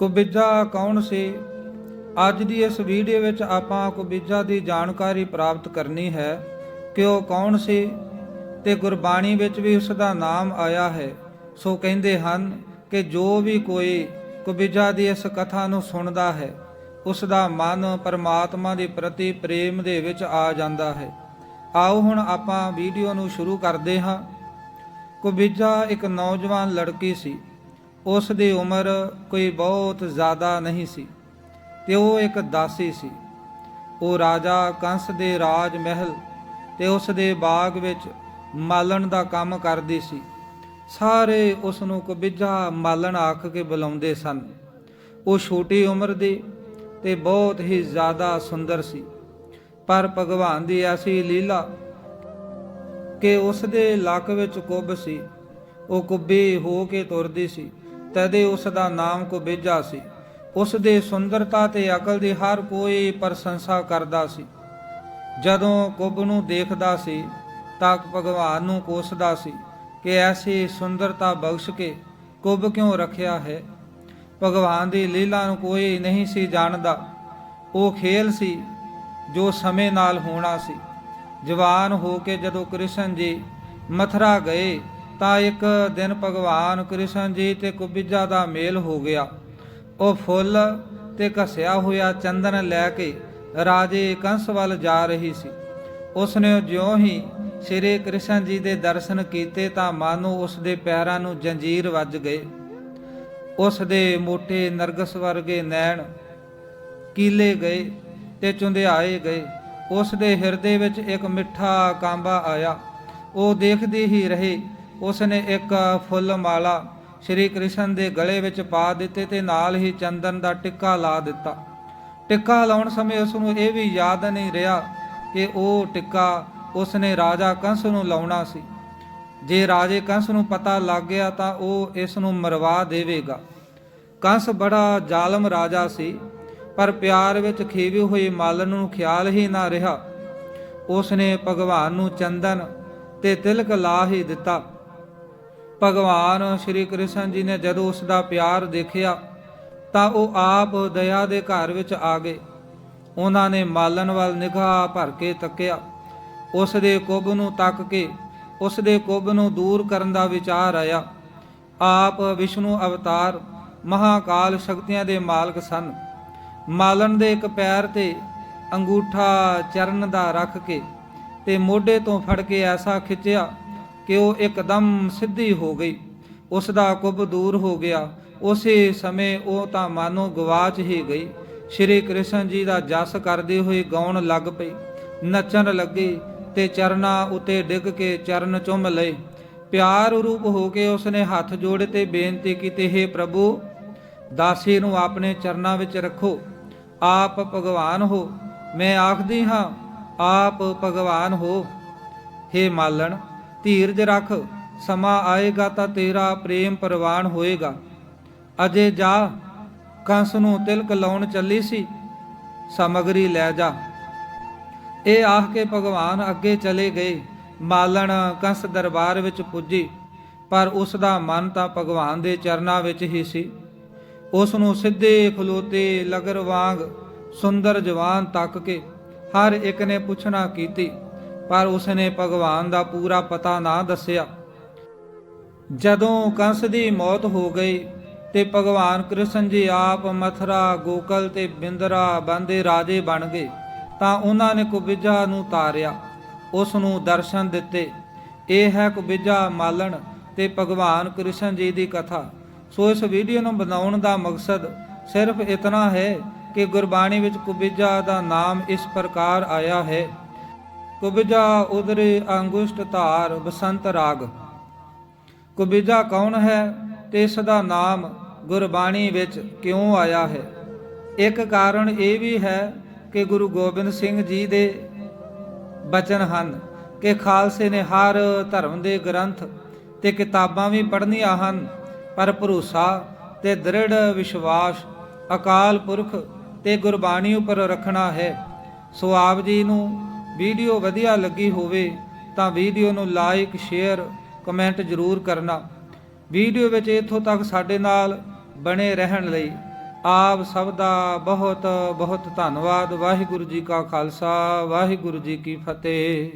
ਕੁਬਿਜਾ ਕੌਣ ਸੀ? ਅੱਜ ਦੀ ਇਸ ਵੀਡੀਓ ਵਿੱਚ ਆਪਾਂ ਕੁਬਿਜਾ ਦੀ ਜਾਣਕਾਰੀ ਪ੍ਰਾਪਤ ਕਰਨੀ ਹੈ ਕਿ ਉਹ ਕੌਣ ਸੀ ਤੇ ਗੁਰਬਾਣੀ ਵਿੱਚ ਵੀ ਉਸ ਦਾ ਨਾਮ ਆਇਆ ਹੈ। ਸੋ ਕਹਿੰਦੇ ਹਨ ਕਿ ਜੋ ਵੀ ਕੋਈ ਕੁਬਿਜਾ ਦੀ ਇਸ ਕਥਾ ਨੂੰ ਸੁਣਦਾ ਹੈ ਉਸ ਦਾ ਮਨ ਪਰਮਾਤਮਾ ਦੇ ਪ੍ਰਤੀ ਪ੍ਰੇਮ ਦੇ ਵਿੱਚ ਆ ਜਾਂਦਾ ਹੈ। ਆਓ ਹੁਣ ਆਪਾਂ ਵੀਡੀਓ ਨੂੰ ਸ਼ੁਰੂ ਕਰਦੇ ਹਾਂ। ਕੁਬਿਜਾ ਇੱਕ ਨੌਜਵਾਨ ਲੜਕੀ ਸੀ। ਉਸ ਦੀ ਉਮਰ ਕੋਈ ਬਹੁਤ ਜ਼ਿਆਦਾ ਨਹੀਂ ਸੀ, ਤੇ ਉਹ ਇੱਕ ਦਾਸੀ ਸੀ। ਉਹ ਰਾਜਾ ਕੰਸ ਦੇ ਰਾਜ ਮਹਿਲ ਤੇ ਉਸ ਦੇ ਬਾਗ ਵਿੱਚ ਮਾਲਣ ਦਾ ਕੰਮ ਕਰਦੀ ਸੀ। ਸਾਰੇ ਉਸ ਨੂੰ ਕੁਬਿਜਾ ਮਾਲਣ ਆਖ ਕੇ ਬੁਲਾਉਂਦੇ ਸਨ। ਉਹ ਛੋਟੀ ਉਮਰ ਦੀ ਤੇ ਬਹੁਤ ਹੀ ਜ਼ਿਆਦਾ ਸੁੰਦਰ ਸੀ। ਪਰ ਭਗਵਾਨ ਦੀ ਐਸੀ ਲੀਲਾ ਕਿ ਉਸ ਦੇ ਲੱਕ ਵਿੱਚ ਕੁੱਬ ਸੀ। ਉਹ ਕੁੱਬੀ ਹੋ ਕੇ ਤੁਰਦੀ ਸੀ। ਤਦੇ ਉਸ ਦਾ ਨਾਮ ਕੁਬੇਜਾ ਸੀ। ਉਸ ਦੇ ਸੁੰਦਰਤਾ ਤੇ ਅਕਲ ਦੀ ਹਰ ਕੋਈ ਪ੍ਰਸ਼ੰਸਾ ਕਰਦਾ ਸੀ। ਜਦੋਂ ਕੁੱਬ ਨੂੰ ਦੇਖਦਾ ਸੀ, ਤਾਂ ਭਗਵਾਨ ਨੂੰ ਕੋਸਦਾ ਸੀ ਕਿ ਐਸੀ ਸੁੰਦਰਤਾ ਬਖਸ਼ ਕੇ ਕੁੱਬ ਕਿਉਂ ਰੱਖਿਆ ਹੈ? ਭਗਵਾਨ ਦੀ ਲੀਲਾ ਨੂੰ ਕੋਈ ਨਹੀਂ ਸੀ ਜਾਣਦਾ। ਉਹ ਖੇਲ ਸੀ ਜੋ ਸਮੇਂ ਨਾਲ ਹੋਣਾ ਸੀ। ਜਵਾਨ ਹੋ ਕੇ ਜਦੋਂ ਕ੍ਰਿਸ਼ਨ ਜੀ ਮਥਰਾ ਗਏ ਤਾਂ ਇੱਕ ਦਿਨ ਭਗਵਾਨ ਕ੍ਰਿਸ਼ਨ ਜੀ ਤੇ ਕੁਬੀਜਾ ਦਾ ਮੇਲ ਹੋ ਗਿਆ। ਉਹ ਫੁੱਲ ਤੇ ਘਸਿਆ ਹੋਇਆ ਚੰਦਨ ਲੈ ਕੇ ਰਾਜੇ ਕੰਸ ਵੱਲ ਜਾ ਰਹੀ ਸੀ। ਉਸਨੇ ਜਿਉਂ ਹੀ ਸ਼੍ਰੀ ਕ੍ਰਿਸ਼ਨ ਜੀ ਦੇ ਦਰਸ਼ਨ ਕੀਤੇ ਤਾਂ ਮਾਨੋ ਉਸ ਦੇ ਪੈਰਾਂ ਨੂੰ ਜੰਜੀਰ ਵੱਜ ਗਏ। ਉਸ ਦੇ ਮੋٹے ਨਰਗਸ ਵਰਗੇ ਨੈਣ ਕੀਲੇ ਗਏ ਤੇ ਚੁੰਧਿਆਏ ਗਏ। ਉਸ ਦੇ ਹਿਰਦੇ ਵਿੱਚ ਇੱਕ ਮਿੱਠਾ ਕਾਂਬਾ ਆਇਆ। ਉਹ ਦੇਖਦੇ ਹੀ ਰਹੇ ਉਸ ਨੇ ਇੱਕ ਫੁੱਲ ਮਾਲਾ ਸ਼੍ਰੀ ਕ੍ਰਿਸ਼ਨ ਦੇ ਗਲੇ ਵਿੱਚ ਪਾ ਦਿੱਤੇ ਤੇ ਨਾਲ ਹੀ ਚੰਦਨ ਦਾ ਟਿੱਕਾ ਲਾ ਦਿੱਤਾ। ਟਿੱਕਾ ਲਾਉਣ ਸਮੇਂ ਉਸ ਨੂੰ ਇਹ ਵੀ ਯਾਦ ਨਹੀਂ ਰਿਹਾ ਕਿ ਉਹ ਟਿੱਕਾ ਉਸ ਨੇ ਰਾਜਾ ਕੰਸ ਨੂੰ ਲਾਉਣਾ ਸੀ। ਜੇ ਰਾਜੇ ਕੰਸ ਨੂੰ ਪਤਾ ਲੱਗ ਗਿਆ ਤਾਂ ਉਹ ਇਸ ਨੂੰ ਮਰਵਾ ਦੇਵੇਗਾ। ਕੰਸ ਬੜਾ ਜ਼ਾਲਮ ਰਾਜਾ ਸੀ, ਪਰ ਪਿਆਰ ਵਿੱਚ ਖੀਵੀ ਹੋਈ ਮਾਲਨ ਨੂੰ ਖਿਆਲ ਹੀ ਨਾ ਰਿਹਾ। ਉਸ ਨੇ ਭਗਵਾਨ ਨੂੰ ਚੰਦਨ ਤੇ ਤਿਲਕ ਲਾ ਹੀ ਦਿੱਤਾ। ਭਗਵਾਨ ਸ਼੍ਰੀ ਕ੍ਰਿਸ਼ਨ ਜੀ ਨੇ ਜਦੋਂ ਉਸ ਦਾ ਪਿਆਰ ਦੇਖਿਆ, ਤਾਂ ਉਹ ਆਪ ਦਇਆ ਦੇ ਘਰ ਵਿੱਚ ਆ ਗਏ। ਉਹਨਾਂ ਨੇ ਮਾਲਨ ਵੱਲ ਨਿਗਾਹ ਭਰ ਕੇ ਤੱਕਿਆ। ਉਸ ਦੇ ਕੁੱਬ ਨੂੰ ਤੱਕ ਕੇ ਉਸ ਦੇ ਕੁੱਬ ਨੂੰ ਦੂਰ ਕਰਨ ਦਾ ਵਿਚਾਰ ਆਇਆ। ਆਪ ਵਿਸ਼ਨੂੰ ਅਵਤਾਰ ਮਹਾਕਾਲ ਸ਼ਕਤੀਆਂ ਦੇ ਮਾਲਕ ਸਨ। ਮਾਲਣ ਦੇ ਇੱਕ ਪੈਰ ਤੇ ਅੰਗੂਠਾ ਚਰਨ ਦਾ ਰੱਖ ਕੇ ਤੇ ਮੋਢੇ ਤੋਂ ਫੜ ਕੇ ਐਸਾ ਖਿੱਚਿਆ ਕਿ ਉਹ ਇੱਕਦਮ ਸਿੱਧੀ ਹੋ ਗਈ। ਉਸ ਦਾ ਕੁੱਬ ਦੂਰ ਹੋ ਗਿਆ। ਉਸੇ ਸਮੇਂ ਉਹ ਤਾਂ ਮਾਨੋ ਗਵਾਚ ਹੀ ਗਈ। ਸ਼੍ਰੀ ਕ੍ਰਿਸ਼ਨ ਜੀ ਦਾ ਜਸ ਕਰਦੇ ਹੋਏ ਗਾਉਣ ਲੱਗ ਪਈ। ਨੱਚਣ ਲੱਗੀ ਤੇ ਚਰਨਾਂ ਉਤੇ ਡਿੱਗ ਕੇ ਚਰਨ ਚੁੰਮ ਲਏ। ਪਿਆਰ ਰੂਪ ਹੋ ਕੇ ਉਸਨੇ ਹੱਥ ਜੋੜੇ ਤੇ ਬੇਨਤੀ ਕੀਤੀ, ਹੈ ਪ੍ਰਭੂ, ਦਾਸੀ ਨੂੰ ਆਪਣੇ ਚਰਨਾਂ ਵਿੱਚ ਰੱਖੋ। ਆਪ ਭਗਵਾਨ ਹੋ। ਮੈਂ ਆਖਦੀ ਹਾਂ, ਆਪ ਭਗਵਾਨ ਹੋ। हे ਮਾਲਣ ਧੀਰਜ ਰੱਖ, ਸਮਾਂ ਆਏਗਾ ਤਾਂ ਤੇਰਾ ਪ੍ਰੇਮ ਪ੍ਰਵਾਨ ਹੋਏਗਾ। ਅਜੇ ਜਾ, ਕੰਸ ਨੂੰ ਤਿਲਕ ਲਾਉਣ ਚੱਲੀ ਸੀ, ਸਮਗਰੀ ਲੈ ਜਾ। ਇਹ ਆਖ ਕੇ ਭਗਵਾਨ ਅੱਗੇ ਚਲੇ ਗਏ। ਮਾਲਣ ਕੰਸ ਦਰਬਾਰ ਵਿੱਚ ਪੁੱਜੀ, ਪਰ ਉਸ ਦਾ ਮਨ ਤਾਂ ਭਗਵਾਨ ਦੇ ਚਰਨਾਂ ਵਿੱਚ ਹੀ ਸੀ। ਉਸ ਨੂੰ ਸਿੱਧੇ ਖਲੋਤੇ ਲਗਰ ਵਾਂਗ ਸੁੰਦਰ ਜਵਾਨ ਤੱਕ ਕੇ ਹਰ ਇੱਕ ਨੇ ਪੁੱਛਣਾ ਕੀਤੀ ਪਰ ਉਸਨੇ ਭਗਵਾਨ ਦਾ ਪੂਰਾ ਪਤਾ ਨਾ ਦੱਸਿਆ। ਜਦੋਂ ਕੰਸ ਦੀ ਮੌਤ ਹੋ ਗਈ ਤੇ ਭਗਵਾਨ ਕ੍ਰਿਸ਼ਨ ਜੀ ਆਪ ਮਥਰਾ, ਗੋਕਲ ਤੇ ਬਿੰਦਰਾ ਬੰਦੇ ਰਾਜੇ ਬਣ ਗਏ ਤਾਂ ਉਹਨਾਂ ਨੇ ਕੁਬਿਜਾ ਨੂੰ ਤਾਰਿਆ। ਉਸ ਨੂੰ ਦਰਸ਼ਨ ਦਿੱਤੇ। ਇਹ ਹੈ ਕੁਬਿਜਾ ਮਾਲਣ ਤੇ ਭਗਵਾਨ ਕ੍ਰਿਸ਼ਨ ਜੀ ਦੀ ਕਥਾ। ਸੋ ਇਸ ਵੀਡੀਓ ਨੂੰ ਬਣਾਉਣ ਦਾ ਮਕਸਦ ਸਿਰਫ ਇਤਨਾ ਹੈ ਕਿ ਗੁਰਬਾਣੀ ਵਿੱਚ ਕੁਬਿਜਾ ਦਾ ਨਾਮ ਇਸ ਪ੍ਰਕਾਰ ਆਇਆ ਹੈ ਕੁਬਿਜਾ ਉਦਰੇ ਅੰਗੁਸ਼ਟ ਧਾਰ ਬਸੰਤ ਰਾਗ। ਕੁਬਿਜਾ ਕੌਣ ਹੈ ਤੇ ਇਸ ਦਾ ਨਾਮ ਗੁਰਬਾਣੀ ਵਿੱਚ ਕਿਉਂ ਆਇਆ ਹੈ? ਇੱਕ ਕਾਰਨ ਇਹ ਵੀ ਹੈ ਕਿ ਗੁਰੂ ਗੋਬਿੰਦ ਸਿੰਘ ਜੀ ਦੇ ਬਚਨ ਹਨ ਕਿ ਖਾਲਸੇ ਨੇ ਹਰ ਧਰਮ ਦੇ ਗ੍ਰੰਥ ਤੇ ਕਿਤਾਬਾਂ ਵੀ ਪੜ੍ਹਨੀਆਂ ਹਨ, ਪਰ ਭਰੋਸਾ ਤੇ ਦ੍ਰਿੜ ਵਿਸ਼ਵਾਸ ਅਕਾਲ ਪੁਰਖ ਤੇ ਗੁਰਬਾਣੀ ਉੱਪਰ ਰੱਖਣਾ ਹੈ। ਸੋ ਆਪ ਜੀ ਨੂੰ ਵੀਡੀਓ ਵਧੀਆ ਲੱਗੀ ਹੋਵੇ ਤਾਂ ਵੀਡੀਓ ਨੂੰ ਲਾਈਕ ਸ਼ੇਅਰ ਕਮੈਂਟ ਜ਼ਰੂਰ ਕਰਨਾ। ਵੀਡੀਓ ਵਿੱਚ ਇੱਥੋਂ ਤੱਕ ਸਾਡੇ ਨਾਲ ਬਣੇ ਰਹਿਣ ਲਈ ਆਪ ਸਭ ਦਾ ਬਹੁਤ ਬਹੁਤ ਧੰਨਵਾਦ। ਵਾਹਿਗੁਰੂ ਜੀ ਕਾ ਖਾਲਸਾ, ਵਾਹਿਗੁਰੂ ਜੀ ਕੀ ਫਤਿਹ।